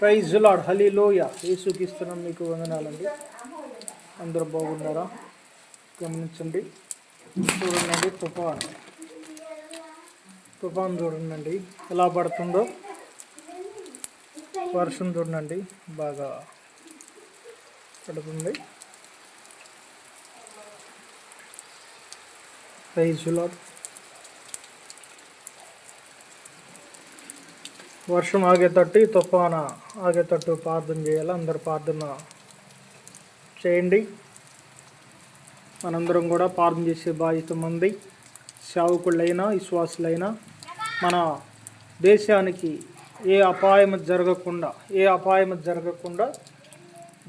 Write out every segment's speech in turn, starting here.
Praise lord హలీ లోయ యేసుకిస్తున్నాం మీకు వందనాలండి. అందరూ బాగున్నారా? గమనించండి. చూడండి తుఫాన్. తుఫాన్ చూడండి ఎలా పడుతుందో? వర్షం చూడండి బాగా పడుతుంది. ప్రైజ్ లాడ్ వర్షం ఆగేటట్టు ఈ తుఫాన ఆగేటట్టు ప్రార్థన చేయాలి. అందరు ప్రార్థన చేయండి. మనందరం కూడా ప్రార్థన చేసే బాధ్యత మంది సేవకులైనా విశ్వాసులైనా. మన దేశానికి ఏ అపాయం జరగకుండా ఏ అపాయం జరగకుండా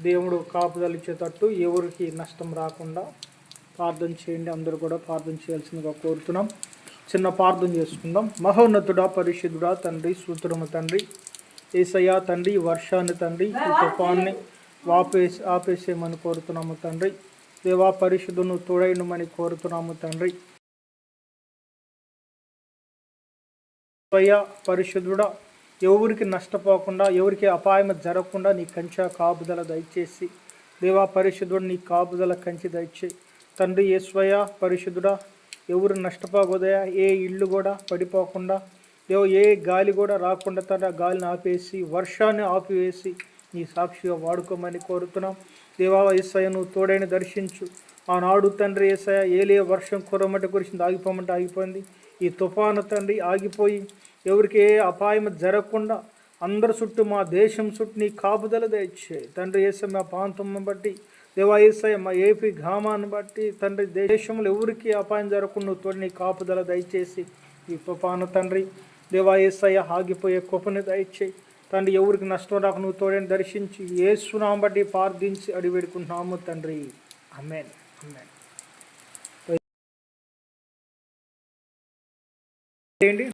దేవుడు కాపుదలిచ్చేటట్టు ఎవరికి నష్టం రాకుండా ప్రార్థన చేయండి. అందరూ కూడా ప్రార్థన చేయాల్సిందిగా కోరుతున్నాం. చిన్న ప్రార్థన చేసుకుందాం. మహోన్నతుడా పరిశుద్ధుడా తండ్రి సూత్రము తండ్రి. ఏసయ్యా తండ్రి వర్షాన్ని తండ్రి ఈ తుఫాన్ని వాపేసి ఆపేసేయమని కోరుతున్నాము తండ్రి. దేవా పరిశుద్ధును తోడైనమని కోరుతున్నాము తండ్రి. అయ్యా పరిశుద్ధుడా ఎవరికి నష్టపోకుండా ఎవరికి అపాయం జరగకుండా నీ కంచె కాపుదల దయచేసి దేవా పరిశుద్ధుడు నీ కాపుదల కంచి దయచేయి. తండ్రి యేశ్వయ పరిశుద్ధుడా ఎవరు నష్టపోకూడదయా ఏ ఇల్లు కూడా పడిపోకుండా ఏ గాలి కూడా రాకుండా తన గాలిని ఆపేసి వర్షాన్ని ఆపివేసి నీ సాక్షిగా వాడుకోమని కోరుతున్నాం. దేవా ఏసయ నువ్వు తోడైన దర్శించు. ఆనాడు తండ్రి ఏసయ ఏలే వర్షం కురమంటే కురిసింది ఆగిపోమంటే ఆగిపోయింది. ఈ తుఫాను తండ్రి ఆగిపోయి ఎవరికి ఏ అపాయం జరగకుండా అందరి చుట్టూ మా దేశం చుట్టూ నీ కాపుదల దయచే తండ్రి ఏసే మా ప్రాంతం బట్టి దేవా మా ఏపీ గ్రామాన్ని బట్టి తండ్రి దేశంలో ఎవరికి అపాయం జరగకుండా నువ్వు కాపుదల దయచేసి ఈ తుఫాను తండ్రి. దేవాయసయ్య ఆగిపోయే కృపను దయచేయి. తండ్రి ఎవరికి నష్టం రాక నువ్వు తోడని దర్శించి ఏసునాం బట్టి ప్రార్థించి అడివేడుకుంటున్నాము తండ్రి. అమ్మేన్ అమ్మేన్ ఏంటి